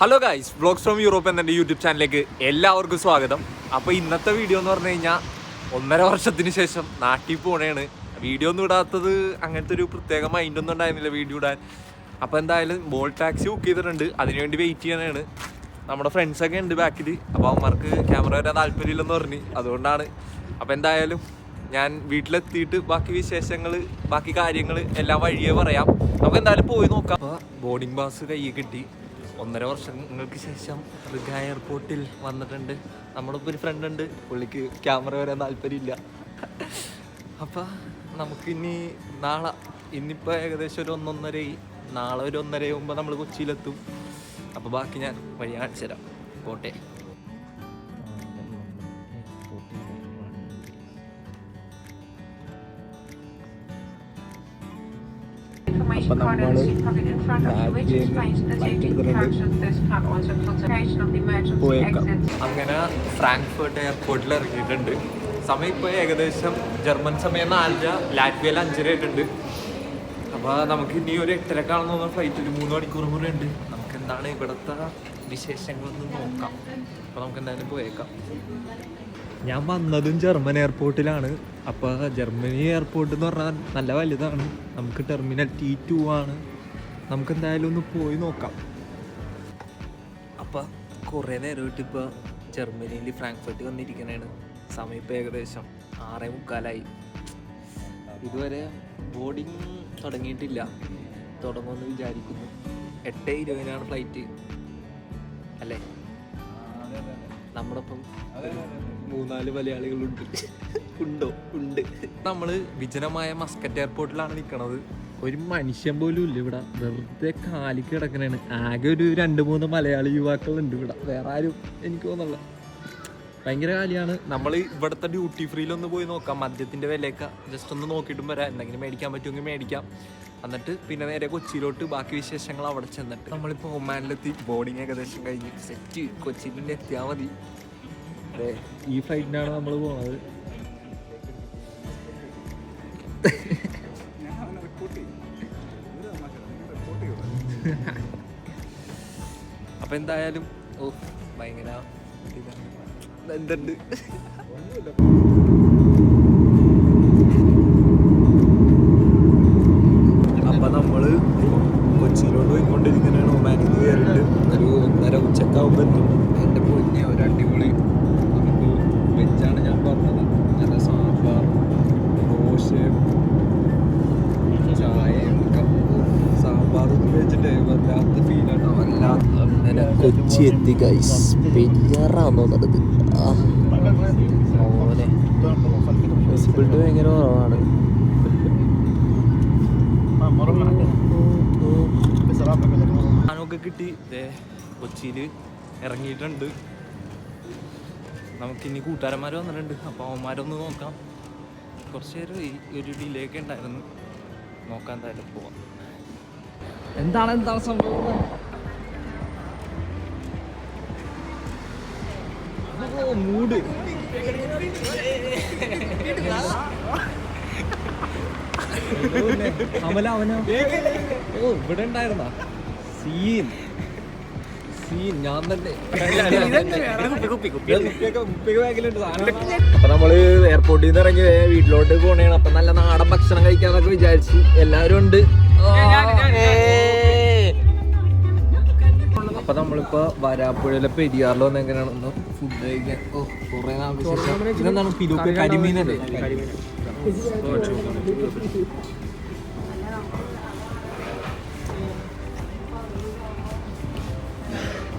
Hello guys vlogs from Europe എന്ന YouTube ചാനലിലേക്ക് എല്ലാവർക്കും സ്വാഗതം. അപ്പോൾ ഇന്നത്തെ വീഡിയോ എന്ന് പറഞ്ഞു കഴിഞ്ഞാൽ ഒന്നര വർഷത്തിന് ശേഷം നാട്ടിൽ പോണേണ്. വീഡിയോ ഒന്നും ഇടാത്തത് അങ്ങനത്തെ ഒരു പ്രത്യേക മൈൻഡ് ഒന്നും ഉണ്ടായിരുന്നില്ല വീഡിയോ ഇടാൻ. അപ്പോൾ എന്തായാലും ബോൾ ടാക്സി ബുക്ക് ചെയ്തിട്ടുണ്ട്. അതിനുവേണ്ടി വെയിറ്റ് ചെയ്യാനാണ്. നമ്മുടെ ഫ്രണ്ട്സൊക്കെ ഉണ്ട് ബാക്കിൽ അപ്പോൾ അവന്മാർക്ക് ക്യാമറ വരാൻ താല്പര്യമില്ലെന്ന് പറഞ്ഞ്. അതുകൊണ്ടാണ്. അപ്പോൾ എന്തായാലും ഞാൻ വീട്ടിലെത്തിയിട്ട് ബാക്കി വിശേഷങ്ങൾ ബാക്കി കാര്യങ്ങൾ എല്ലാം വഴിയേ പറയാം. നമുക്ക് എന്തായാലും പോയി നോക്കാം. അപ്പോൾ ബോർഡിംഗ് പാസ് കയ്യിൽ കിട്ടി. ഒന്നര വർഷങ്ങൾക്ക് ശേഷം റിഗ എയർപോർട്ടിൽ വന്നിട്ടുണ്ട്. നമ്മുടെ ഒരു ഫ്രണ്ട് ഉണ്ട്. പുള്ളിക്ക് ക്യാമറ വരാൻ താല്പര്യമില്ല. അപ്പം നമുക്കിനി നാളെ ഇന്നിപ്പോൾ ഏകദേശം ഒരു ഒന്നൊന്നരയായി നാളെ ഒരു ഒന്നരയാകുമ്പോൾ നമ്മൾ കൊച്ചിയിലെത്തും. അപ്പോൾ ബാക്കി ഞാൻ വഴി കാണിച്ചു തരാം. പോട്ടെ. The നമ്മൾ പോയേക്കാം. അങ്ങനെ ഫ്രാങ്ക്ഫർട്ട് എയർപോർട്ടിൽ ഇറങ്ങിയിട്ടുണ്ട്. സമയം ഇപ്പോൾ ഏകദേശം ജർമ്മൻ സമയം നാലര ലാറ്റ്വിയയിൽ അഞ്ചര ആയിട്ടുണ്ട്. അപ്പോൾ നമുക്ക് ഇനി ഒരു എട്ടരക്കാണെന്ന് തോന്നുന്ന. ഫ്ലൈറ്റ് ഒരു മൂന്ന് മണിക്കൂർ കൂടെ ഉണ്ട്. നമുക്ക് എന്താണ് ഇവിടുത്തെ വിശേഷങ്ങളൊന്ന് നോക്കാം. അപ്പൊ നമുക്ക് എന്തായാലും പോയേക്കാം. ഞാൻ വന്നതും ജർമ്മൻ എയർപോർട്ടിലാണ് അപ്പോൾ ജർമ്മനി എയർപോർട്ട് എന്ന് പറഞ്ഞാൽ നല്ല വലുതാണ്. നമുക്ക് ടെർമിനൽ ടി ടു ആണ്. നമുക്ക് എന്തായാലും ഒന്ന് പോയി നോക്കാം. അപ്പം കുറേ നേരമായിട്ട് ഇപ്പോൾ ജർമ്മനിയിൽ ഫ്രാങ്ക്ഫർട്ട് വന്നിരിക്കണേണ്. സമയം ഇപ്പോൾ ഏകദേശം ആറേ മുക്കാലായി. ഇതുവരെ ബോർഡിങ് തുടങ്ങിയിട്ടില്ല. തുടങ്ങുമെന്ന് വിചാരിക്കുന്നു. എട്ട് ഇരുപതിനാണ് ഫ്ലൈറ്റ് ഒരു മൂന്നാൽ മലയാളികളുണ്ട്. ഉണ്ടോ? ഉണ്ട്. നമ്മൾ വിജനമായ മസ്കറ്റ് എയർപോർട്ടിലാണ് നിൽക്കണത് ഒരു മനുഷ്യൻ പോലും ഇല്ല ഇവിടെ. വെറുതെ കാലി കിടക്കണേണ്. ആകെ ഒരു രണ്ട് മൂന്ന് മലയാളി യുവാക്കളുണ്ട് ഇവിടെ. വേറെ ആരും എനിക്ക് തോന്നുന്നില്ല. ഭയങ്കര കാലിയാണ്. നമ്മൾ ഇവിടുത്തെ ഡ്യൂട്ടി ഫ്രീയിലൊന്ന് പോയി നോക്കാം. മദ്യത്തിന്റെ വിലയൊക്കെ ജസ്റ്റ് ഒന്ന് നോക്കിയിട്ടും വരാം. എന്തെങ്കിലും മേടിക്കാൻ പറ്റുമെങ്കിൽ മേടിക്കാം. എന്നിട്ട് പിന്നെ നേരെ കൊച്ചിയിലോട്ട് ബാക്കി വിശേഷങ്ങൾ അവിടെ ചെന്നിട്ട്. നമ്മളിപ്പോൾ ഒമാനിലെത്തി. ബോർഡിങ് ഏകദേശം കഴിഞ്ഞ്. സെറ്റ് കൊച്ചിയിൽ എത്തിയാൽ മതി. അതെ ഈ ഫ്ലൈറ്റിനാണ് നമ്മൾ പോണത്. അപ്പൊ എന്തായാലും ഓ ഭയങ്കര. എന്തുണ്ട് അപ്പൊ നമ്മൾ കൊച്ചിയിലോട്ട് പോയിക്കൊണ്ടിരിക്കുന്നതാണ് ഒമാനിൽ നിന്ന് കയറിയിട്ട് ഒരു ഒന്നര ഉച്ചക്കാവുമ്പോൾ എത്തും. എന്റെ പൊന്നെ ഒരു അടിപൊളി നമുക്ക് വെജാണ് ഞാൻ പറഞ്ഞത്. നല്ല സാമ്പാർ ദോശയും ചായയും സാമ്പാർ വെച്ചിട്ട് വല്ലാത്ത ഫീലാണ് വല്ലാത്ത അങ്ങനെ കൊച്ചി എത്തി ഗൈസ് പെരിയാറാന്ന് തോന്നുന്നത് മോനെ. വിസിബിലിറ്റി ഭയങ്കര കുറവാണ്. സാധനമൊക്കെ കിട്ടി. കൊച്ചിയിൽ ഇറങ്ങിയിട്ടുണ്ട്. നമുക്കിനി കൂട്ടുകാരന്മാർ വന്നിട്ടുണ്ട്. അപ്പോൾ അവന്മാരൊന്ന് നോക്കാം. കുറച്ച് നേരം ഈ ഒരു ഡിലേ ഒക്കെ ഉണ്ടായിരുന്നു. നോക്കാൻ എന്തായാലും പോവാം. എന്താണ് എന്താണ് സംഭവം? മൂട്. മൂഡ് അവനോ ഓ ഇവിടെ ഉണ്ടായിരുന്ന? സീൻ. സീൻ ഞാൻ തന്നെ. അപ്പൊ നമ്മൾ എയർപോർട്ടിൽ നിന്ന് ഇറങ്ങി വീട്ടിലോട്ട് പോണേണ്. അപ്പൊ നല്ല നാടൻ ഭക്ഷണം കഴിക്കാന്നൊക്കെ വിചാരിച്ച് എല്ലാരും ഉണ്ട്. അപ്പൊ നമ്മളിപ്പോ വരാപ്പുഴയിലെ പെരിയാറിൽ വന്ന് എങ്ങനെയാണെന്ന് ഫുഡ് കഴിക്കാൻ? കുറെ നാളെ കരിമീനല്ലേ?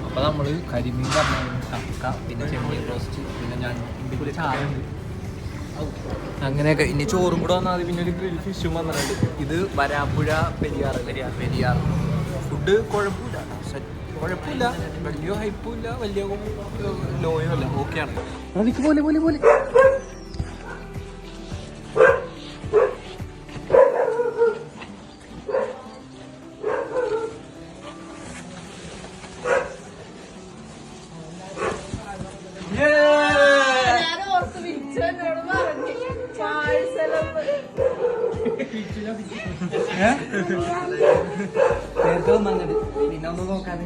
അപ്പൊ നമ്മൾ കരിമീൻ പറഞ്ഞു കക്ക പിന്നെ ചെമ്മീൻ റോസ്റ്റ് പിന്നെ ഞാൻ ഇതിൽ ചായ ഉണ്ട് അങ്ങനെയൊക്കെ ഇനി ചോറും കൂടെ വന്നാൽ പിന്നെ ഒരു ഗ്രിൽ ഫിഷും വന്നിട്ടുണ്ട് ഇത് വരാപ്പുഴ പെരിയാർ പെരിയാർ പെരിയാർ ഫുഡ് കുഴപ്പമില്ല കുഴപ്പമില്ല വലിയ ഹൈപ്പും ഇല്ല വലിയ ലോയും അല്ല ഓക്കെയാണ് പോലെ പോലെ പോലെ നേരത്തെ വന്നിട്ട് പിന്നെ ഒന്നും നോക്കാൻ